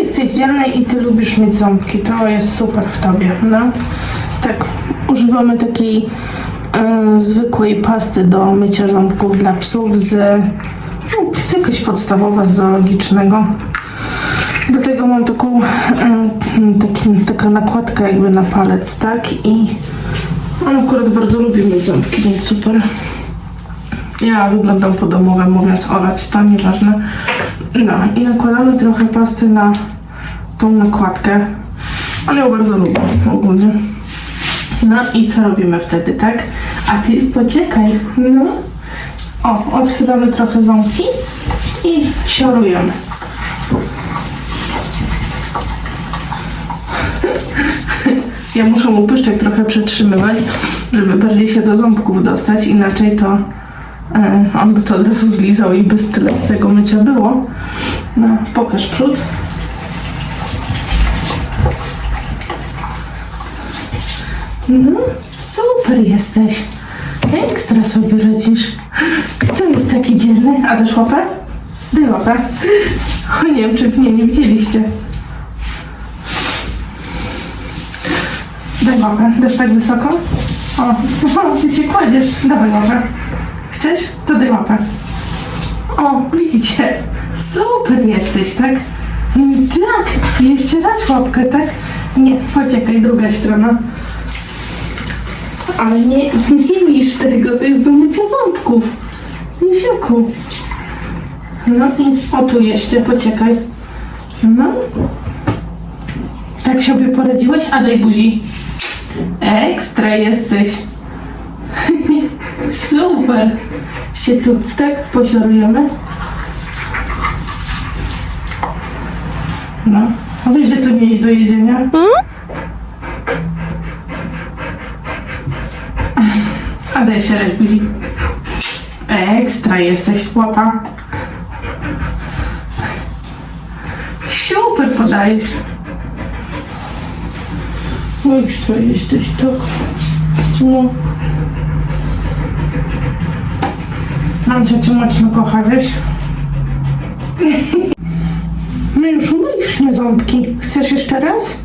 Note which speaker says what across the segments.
Speaker 1: jesteś dzielny i ty lubisz mieć ząbki. To jest super w tobie, no. Tak, używamy takiej e, zwykłej pasty do mycia ząbków dla psów z, no, z jakaś podstawowa z zoologicznego. Do tego mam taką, e, taki, taka nakładka jakby na palec, tak? I on akurat bardzo lubi mieć ząbki, więc super. Ja wyglądam po domowym, mówiąc olać, to nieważne. No i nakładamy trochę pasty na tą nakładkę. On ją bardzo lubi ogólnie. No i co robimy wtedy, tak? A ty poczekaj, no. O, otwieramy trochę ząbki i siorujemy. Ja muszę mu pyszczek trochę przetrzymywać, żeby bardziej się do ząbków dostać, inaczej to on by to od razu zlizał i by tyle z tego mycia było. No, pokaż przód. No, super jesteś. Ekstra sobie radzisz. Kto jest taki dzielny? A dasz łapę? Daj łapę. O, nie wiem, czy mnie nie widzieliście. Daj łapę. Dasz tak wysoko? O, ty się kładziesz. Dawaj łapę. Chcesz? To daj łapę. O, widzicie? Super jesteś, tak? Mm, Tak, jeszcze raz łapkę, tak? Nie, poczekaj, druga strona. Ale nie, nie niż tego, to jest do mycia ząbków. Misiuku. No i o tu jeszcze, poczekaj. No. Tak sobie poradziłeś? A daj buzi. Ekstra jesteś. Super. Się tu tak posiorujemy. No. A wiesz, to nie jest do jedzenia? A daj się raz buzi. Ekstra jesteś, łapa. Super podajesz. Oj, co jesteś tak. No. Mam cię cię mocno kocha, wiesz? My już umyliśmy ząbki. Chcesz jeszcze raz?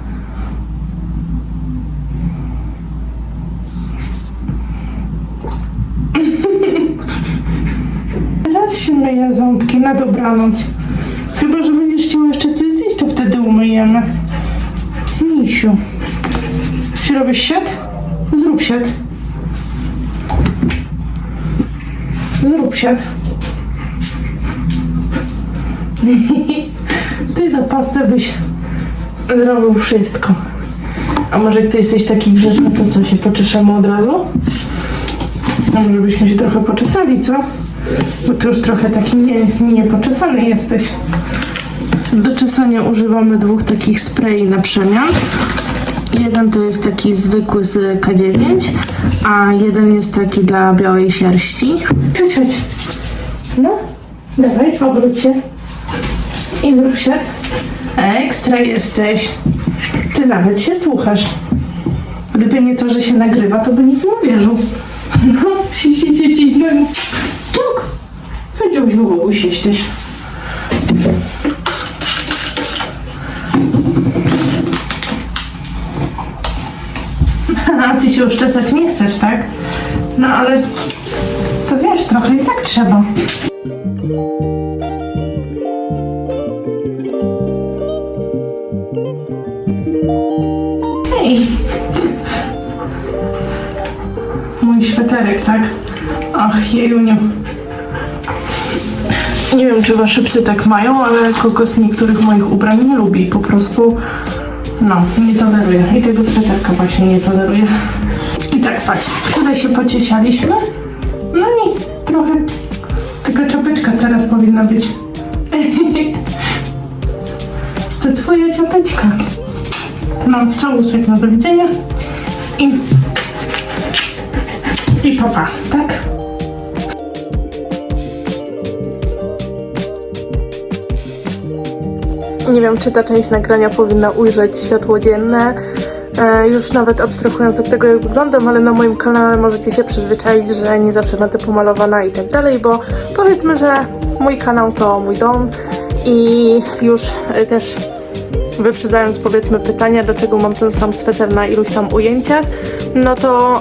Speaker 1: Teraz się myje ząbki na dobranoc. Chyba, że będziesz chciał jeszcze coś zjeść, to wtedy umyjemy. Misiu. Czy robisz siat? Zrób siat. Zrób siat. Ty za pastę byś zrobił wszystko. A może ty jesteś taki grzeczny, to co, się poczeszamy od razu? A może byśmy się trochę poczesali, co? Bo ty już trochę taki nie, niepoczesany jesteś. Do czesania używamy dwóch takich spray na przemian. Jeden to jest taki zwykły z K9, a jeden jest taki dla białej sierści. Chodź, chodź. No, dawaj, obróć się. I zrób siat. Ekstra jesteś. Ty nawet się słuchasz. Gdyby nie to, że się nagrywa, to by nikt nie uwierzył. No, si, si, si, si. Chodził, ziół, usiąść A ty się już czesać nie chcesz, tak? No ale to wiesz, trochę i tak trzeba. Hej! Mój szweterek, tak? Ach, jejuniu. Nie wiem, czy wasze psy tak mają, ale kokos niektórych moich ubrań nie lubi. Po prostu, no, nie toleruje. I tego sweterka właśnie nie toleruje. Tak, patrz, tutaj się pociesialiśmy. No i trochę taka czapeczka teraz powinna być. To twoja czapeczka. No, całusek, no do widzenia. I... I papa, tak? Nie wiem, czy ta część nagrania powinna ujrzeć światło dzienne. E, już nawet abstrahując od tego, jak wyglądam, ale na moim kanale możecie się przyzwyczaić, że nie zawsze będę pomalowana i tak dalej, bo powiedzmy, że mój kanał to mój dom i już e, też wyprzedzając powiedzmy pytania, dlaczego mam ten sam sweter na iluś tam ujęciach, no to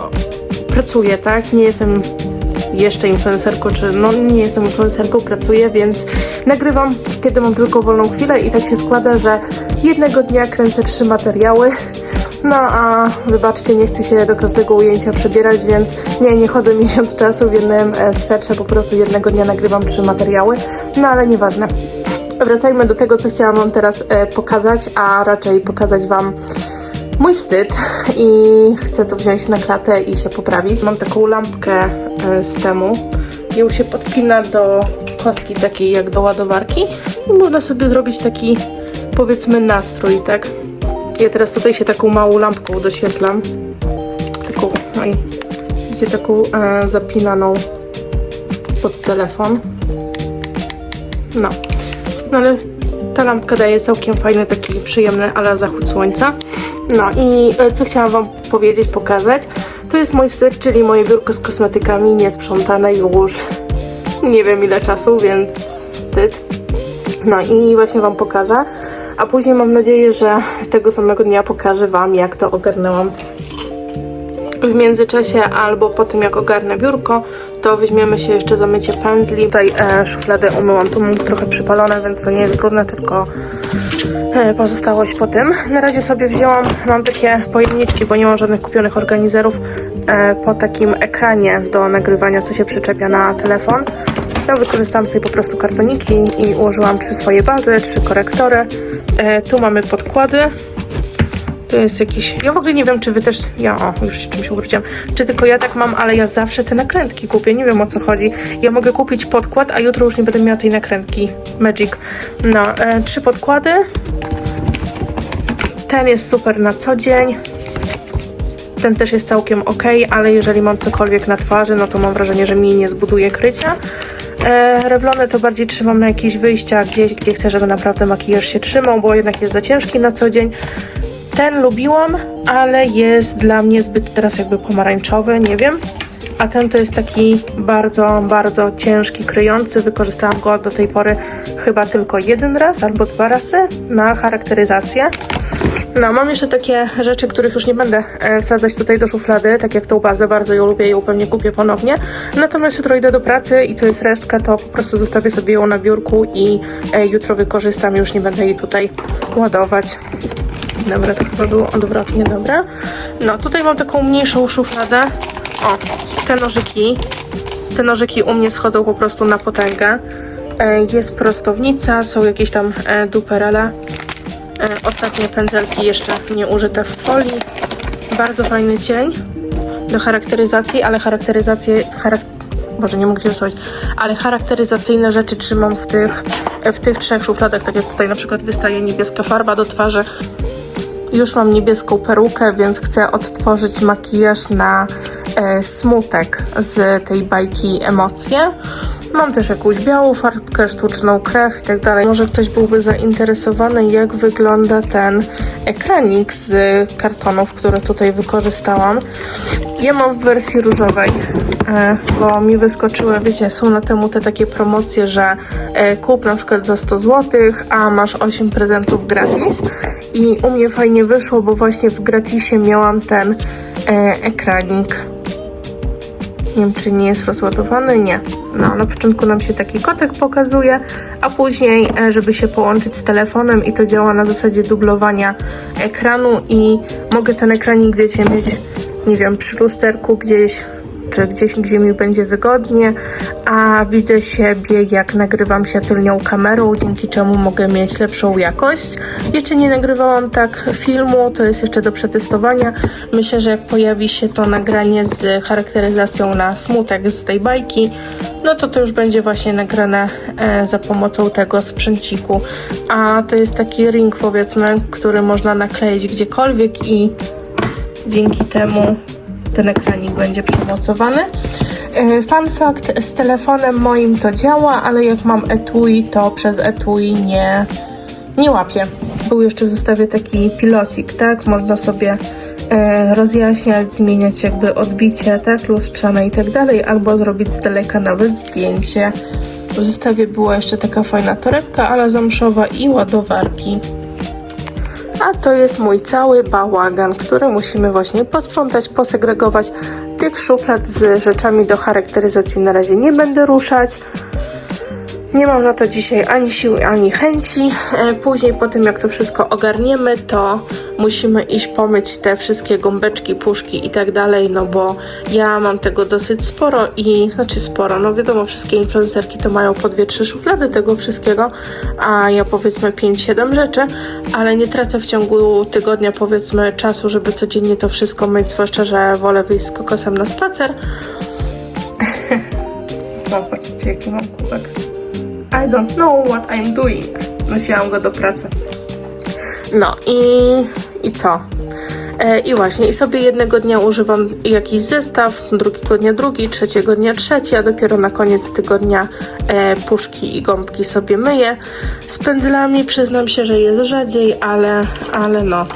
Speaker 1: pracuję, tak? Nie jestem jeszcze influencerką, czy no nie jestem influencerką, pracuję, więc nagrywam, kiedy mam tylko wolną chwilę i tak się składa, że jednego dnia kręcę trzy materiały. No a wybaczcie, nie chcę się do każdego ujęcia przebierać, więc nie, nie chodzę miesiąc czasu w jednym e, swetrze, po prostu jednego dnia nagrywam trzy materiały, no ale nieważne. Wracajmy do tego, co chciałam Wam teraz e, pokazać, a raczej pokazać Wam mój wstyd i chcę to wziąć na klatę i się poprawić. Mam taką lampkę e, z temu. Ją się podpina do kostki takiej jak do ładowarki i można sobie zrobić taki powiedzmy nastrój, tak? Ja teraz tutaj się taką małą lampką doświetlam. Taką, oj, widzicie, taką e, zapinaną pod telefon. No. No ale ta lampka daje całkiem fajny, taki przyjemny ala zachód słońca. No i e, co chciałam Wam powiedzieć, pokazać, to jest mój wstyd, czyli moje biurko z kosmetykami niesprzątane już nie wiem ile czasu, więc wstyd. No i właśnie Wam pokażę, a później mam nadzieję, że tego samego dnia pokażę Wam, jak to ogarnęłam w międzyczasie albo po tym jak ogarnę biurko, to weźmiemy się jeszcze za mycie pędzli. Tutaj e, szufladę umyłam, tu mam trochę przypalone, więc to nie jest brudne, tylko e, pozostałość po tym. Na razie sobie wzięłam, mam takie pojemniczki, bo nie mam żadnych kupionych organizerów e, po takim ekranie do nagrywania, co się przyczepia na telefon. Ja wykorzystałam sobie po prostu kartoniki i ułożyłam trzy swoje bazy, trzy korektory. E, tu mamy podkłady, to jest jakiś. Ja w ogóle nie wiem, czy wy też. Ja o, już się czymś ubrudziłam. Czy tylko ja tak mam, ale ja zawsze te nakrętki kupię. Nie wiem o co chodzi. Ja mogę kupić podkład, a jutro już nie będę miała tej nakrętki Magic. No, e, trzy podkłady. Ten jest super na co dzień. Ten też jest całkiem ok, ale jeżeli mam cokolwiek na twarzy, no to mam wrażenie, że mi nie zbuduje krycia. E, to bardziej trzymam na jakieś wyjścia gdzieś, gdzie chcę, żeby naprawdę makijaż się trzymał, bo jednak jest za ciężki na co dzień. Ten lubiłam, ale jest dla mnie zbyt teraz jakby pomarańczowy, nie wiem. A ten to jest taki bardzo, bardzo ciężki, kryjący. Wykorzystałam go do tej pory chyba tylko jeden raz albo dwa razy na charakteryzację. No, mam jeszcze takie rzeczy, których już nie będę e, wsadzać tutaj do szuflady, tak jak tą bazę, bardzo ją lubię i ją pewnie kupię ponownie. Natomiast jutro idę do pracy i to jest resztka, to po prostu zostawię sobie ją na biurku i e, jutro wykorzystam, już nie będę jej tutaj ładować. Dobra, to chyba było odwrotnie, dobra. No, tutaj mam taką mniejszą szufladę. O, te nożyki. Te nożyki u mnie schodzą po prostu na potęgę. E, Jest prostownica, są jakieś tam duperele. E, Ostatnie pędzelki jeszcze nie użyte w folii. Bardzo fajny cień do charakteryzacji, ale charakteryzację... Charak... Boże, nie mogę się rysować. Ale charakteryzacyjne rzeczy trzymam w tych, w tych trzech szufladach, tak jak tutaj na przykład wystaje niebieska farba do twarzy. Już mam niebieską perukę, więc chcę odtworzyć makijaż na e, smutek z tej bajki Emocje. Mam też jakąś białą farbkę, sztuczną krew i tak. Może ktoś byłby zainteresowany, jak wygląda ten ekranik z kartonów, które tutaj wykorzystałam. Ja mam w wersji różowej, e, bo mi wyskoczyły, wiecie, są na temu te takie promocje, że e, kup na przykład za 100 zł, a masz 8 prezentów gratis. I u mnie fajnie wyszło, bo właśnie w gratisie miałam ten e, ekranik. Nie wiem, czy nie jest rozładowany. Nie. No, na początku nam się taki kotek pokazuje, a później, e, żeby się połączyć z telefonem i to działa na zasadzie dublowania ekranu i mogę ten ekranik, wiecie, mieć, nie wiem, przy lusterku gdzieś czy gdzieś, gdzie mi będzie wygodnie, a widzę siebie, jak nagrywam się tylnią kamerą, dzięki czemu mogę mieć lepszą jakość. Jeszcze nie nagrywałam tak filmu, to jest jeszcze do przetestowania. Myślę, że jak pojawi się to nagranie z charakteryzacją na smutek z tej bajki, no to to już będzie właśnie nagrane e, za pomocą tego sprzęciku. A to jest taki ring, powiedzmy, który można nakleić gdziekolwiek i dzięki temu ten ekranik będzie przemocowany. E, Fun fact, z telefonem moim to działa, ale jak mam etui, to przez etui nie, nie łapie. Był jeszcze w zestawie taki pilocik, tak? Można sobie e, rozjaśniać, zmieniać jakby odbicie, tak? Lustrzane i tak dalej, albo zrobić z daleka nawet zdjęcie. W zestawie była jeszcze taka fajna torebka, ale zamszowa i ładowarki. A to jest mój cały bałagan, który musimy właśnie posprzątać, posegregować. Tych szuflad z rzeczami do charakteryzacji na razie nie będę ruszać. Nie mam na to dzisiaj ani siły, ani chęci. E, Później, po tym jak to wszystko ogarniemy, to musimy iść pomyć te wszystkie gąbeczki, puszki i tak dalej, no bo ja mam tego dosyć sporo i, znaczy sporo, no wiadomo, wszystkie influencerki to mają po dwie, trzy szuflady tego wszystkiego, a ja powiedzmy 5-7 rzeczy, ale nie tracę w ciągu tygodnia powiedzmy czasu, żeby codziennie to wszystko myć, zwłaszcza, że wolę wyjść z kokosem na spacer. Patrzcie, jaki mam kubek. I don't know what I'm doing. Nosiłam go do pracy. No i, i co? E, I właśnie, i sobie jednego dnia używam jakiś zestaw, drugiego dnia drugi, trzeciego dnia trzeci, a dopiero na koniec tygodnia e, puszki i gąbki sobie myję. Z pędzlami przyznam się, że jest rzadziej, ale, ale no.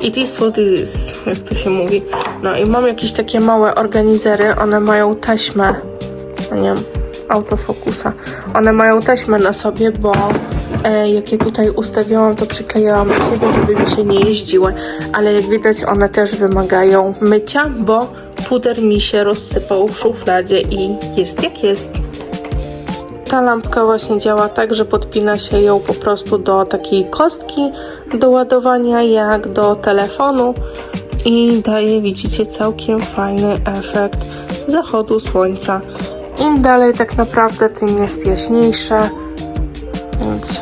Speaker 1: It is what it is, jak to się mówi. No i mam jakieś takie małe organizery, one mają taśmę, nie wiem, autofokusa. One mają taśmę na sobie, bo e, jak je tutaj ustawiałam, to przyklejałam do siebie, żeby mi się nie jeździły. Ale jak widać, one też wymagają mycia, bo puder mi się rozsypał w szufladzie i jest jak jest. Ta lampka właśnie działa tak, że podpina się ją po prostu do takiej kostki do ładowania, jak do telefonu i daje, widzicie, całkiem fajny efekt zachodu słońca. Im dalej tak naprawdę, tym jest jaśniejsze, więc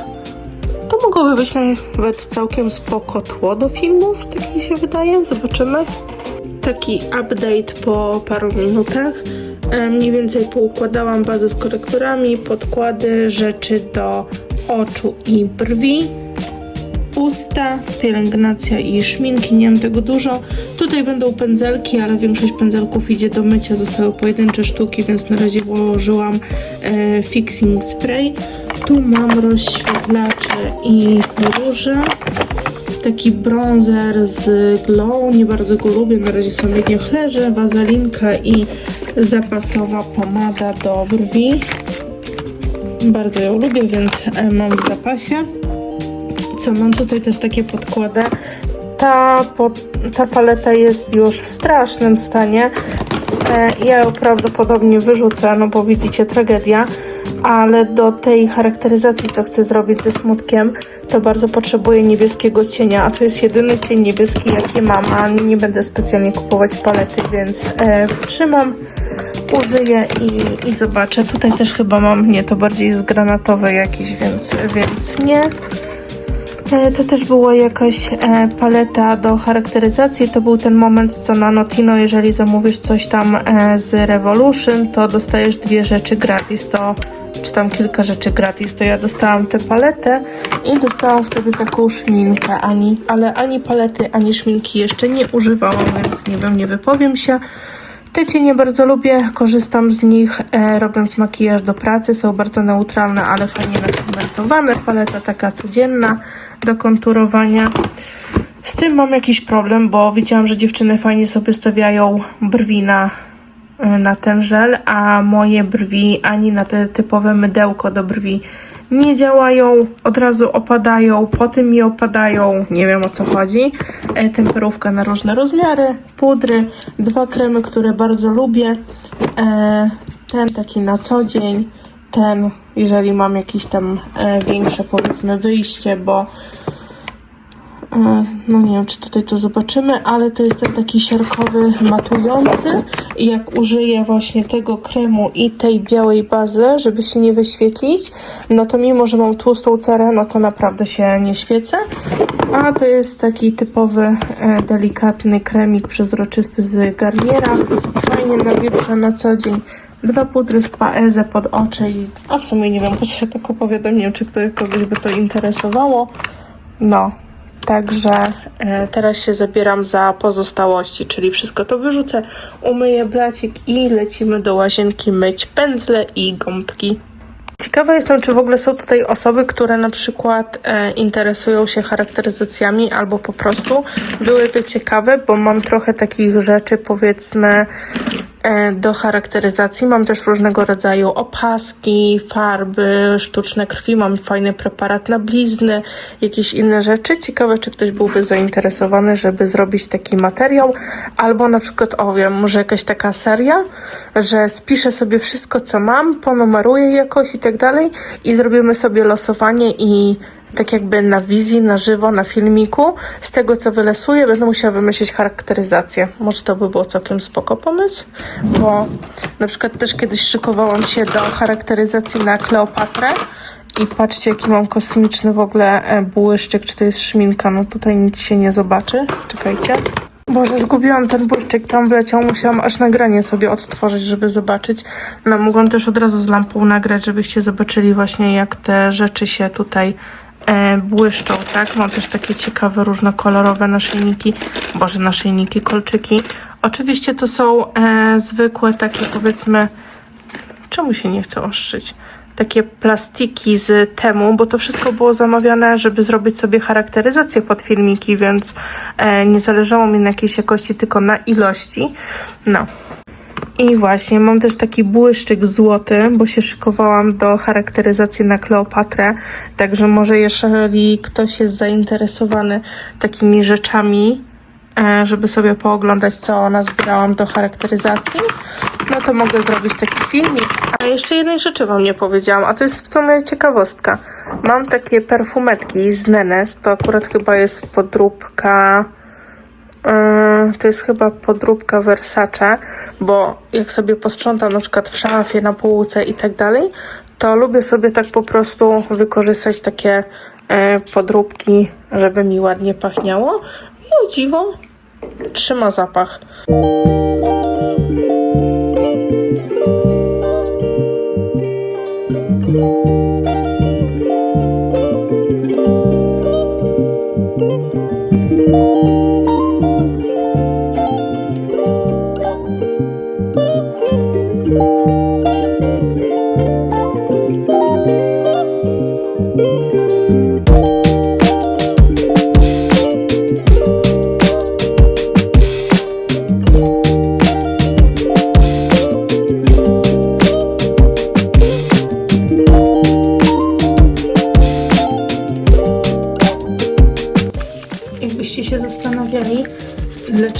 Speaker 1: to mogłoby być nawet całkiem spoko tło do filmów, tak mi się wydaje. Zobaczymy. Taki update po paru minutach. E, Mniej więcej poukładałam bazę z korekturami, podkłady, rzeczy do oczu i brwi usta, pielęgnacja i szminki, nie mam tego dużo. Tutaj będą pędzelki, ale większość pędzelków idzie do mycia, zostały pojedyncze sztuki, więc na razie włożyłam e, fixing spray. Tu mam rozświetlacze i róże. Taki bronzer z glow, nie bardzo go lubię, na razie sobie niech leży. Wazelinka i zapasowa pomada do brwi. Bardzo ją lubię, więc e, mam w zapasie co, mam tutaj też takie podkłady. Ta, ta paleta jest już w strasznym stanie. E, ja ją prawdopodobnie wyrzucę, no bo widzicie, tragedia. Ale do tej charakteryzacji, co chcę zrobić ze smutkiem, to bardzo potrzebuję niebieskiego cienia, a to jest jedyny cień niebieski, jaki mam, a nie będę specjalnie kupować palety, więc e, trzymam, użyję i, i zobaczę. Tutaj też chyba mam, nie, to bardziej jest granatowy jakiś, więc, więc nie. To też była jakaś e, paleta do charakteryzacji. To był ten moment, co na Notino, jeżeli zamówisz coś tam e, z Revolution, to dostajesz dwie rzeczy gratis. To czy tam kilka rzeczy gratis, to ja dostałam tę paletę i dostałam wtedy taką szminkę, ani, ale ani palety, ani szminki jeszcze nie używałam, więc nie wiem, nie wypowiem się. Te cienie bardzo lubię, korzystam z nich e, robiąc makijaż do pracy, są bardzo neutralne, ale fajnie napigmentowane. Paleta taka codzienna do konturowania. Z tym mam jakiś problem, bo widziałam, że dziewczyny fajnie sobie stawiają brwi na, e, na ten żel, a moje brwi ani na te typowe mydełko do brwi nie działają, od razu opadają, potem mi opadają, nie wiem o co chodzi. E, temperówka na różne rozmiary, pudry, dwa kremy, które bardzo lubię. E, ten taki na co dzień, ten jeżeli mam jakieś tam e, większe powiedzmy wyjście, bo No nie wiem, czy tutaj to zobaczymy, ale to jest ten taki siarkowy matujący i jak użyję właśnie tego kremu i tej białej bazy, żeby się nie wyświetlić, no to mimo, że mam tłustą cerę, no to naprawdę się nie świecę. A to jest taki typowy, e, delikatny kremik przezroczysty z Garniera. Fajnie nawilża na co dzień. Dwa pudry z Paeze pod oczy i... A w sumie nie wiem, po co ja tak opowiadam, nie wiem, czy kogoś by to interesowało. No, Także e, teraz się zabieram za pozostałości, czyli wszystko to wyrzucę, umyję blacik i lecimy do łazienki myć pędzle i gąbki. Ciekawa jestem, czy w ogóle są tutaj osoby, które na przykład e, interesują się charakteryzacjami albo po prostu byłyby ciekawe, bo mam trochę takich rzeczy, powiedzmy, do charakteryzacji. Mam też różnego rodzaju opaski, farby, sztuczne krwi, mam fajny preparat na blizny, jakieś inne rzeczy. Ciekawe, czy ktoś byłby zainteresowany, żeby zrobić taki materiał, albo na przykład, o wiem, może jakaś taka seria, że spiszę sobie wszystko, co mam, ponumeruję jakoś i tak dalej i zrobimy sobie losowanie i tak jakby na wizji, na żywo, na filmiku, z tego co wylesuję, będę musiała wymyślić charakteryzację. Może to by było całkiem spoko pomysł, bo na przykład też kiedyś szykowałam się do charakteryzacji na Kleopatrę i patrzcie jaki mam kosmiczny w ogóle e, błyszczyk, czy to jest szminka, no tutaj nic się nie zobaczy, czekajcie. Boże, zgubiłam ten błyszczyk, tam wleciał, musiałam aż nagranie sobie odtworzyć, żeby zobaczyć. No, mogłam też od razu z lampą nagrać, żebyście zobaczyli właśnie, jak te rzeczy się tutaj błyszczą, tak? Mam też takie ciekawe, różnokolorowe naszyjniki, boże, naszyjniki, kolczyki. Oczywiście to są e, zwykłe takie, powiedzmy, czemu się nie chce ostrzyć? Takie plastiki z temu, bo to wszystko było zamawiane, żeby zrobić sobie charakteryzację pod filmiki, więc e, nie zależało mi na jakiejś jakości, tylko na ilości. No. I właśnie, mam też taki błyszczyk złoty, bo się szykowałam do charakteryzacji na Kleopatrę, także może jeżeli ktoś jest zainteresowany takimi rzeczami, e, żeby sobie pooglądać, co ona zbierałam do charakteryzacji, no to mogę zrobić taki filmik. A jeszcze jednej rzeczy wam nie powiedziałam, a to jest w sumie ciekawostka. Mam takie perfumetki z Nenes, to akurat chyba jest podróbka... Yy, to jest chyba podróbka Versace, bo jak sobie posprzątam na przykład w szafie, na półce i tak dalej, to lubię sobie tak po prostu wykorzystać takie e, podróbki, żeby mi ładnie pachniało. I o dziwo, trzyma zapach.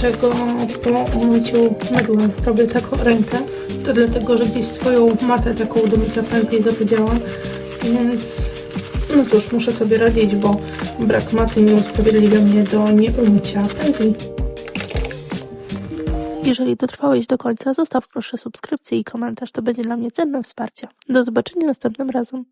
Speaker 1: Dlaczego po umyciu mydłem robię taką rękę, to dlatego, że gdzieś swoją matę taką do mycia pędzli zapowiedziałam, więc no cóż, muszę sobie radzić, bo brak maty nie usprawiedliwia mnie do nieumycia pędzli.
Speaker 2: Jeżeli dotrwałeś do końca, zostaw proszę subskrypcję i komentarz, to będzie dla mnie cenne wsparcie. Do zobaczenia następnym razem.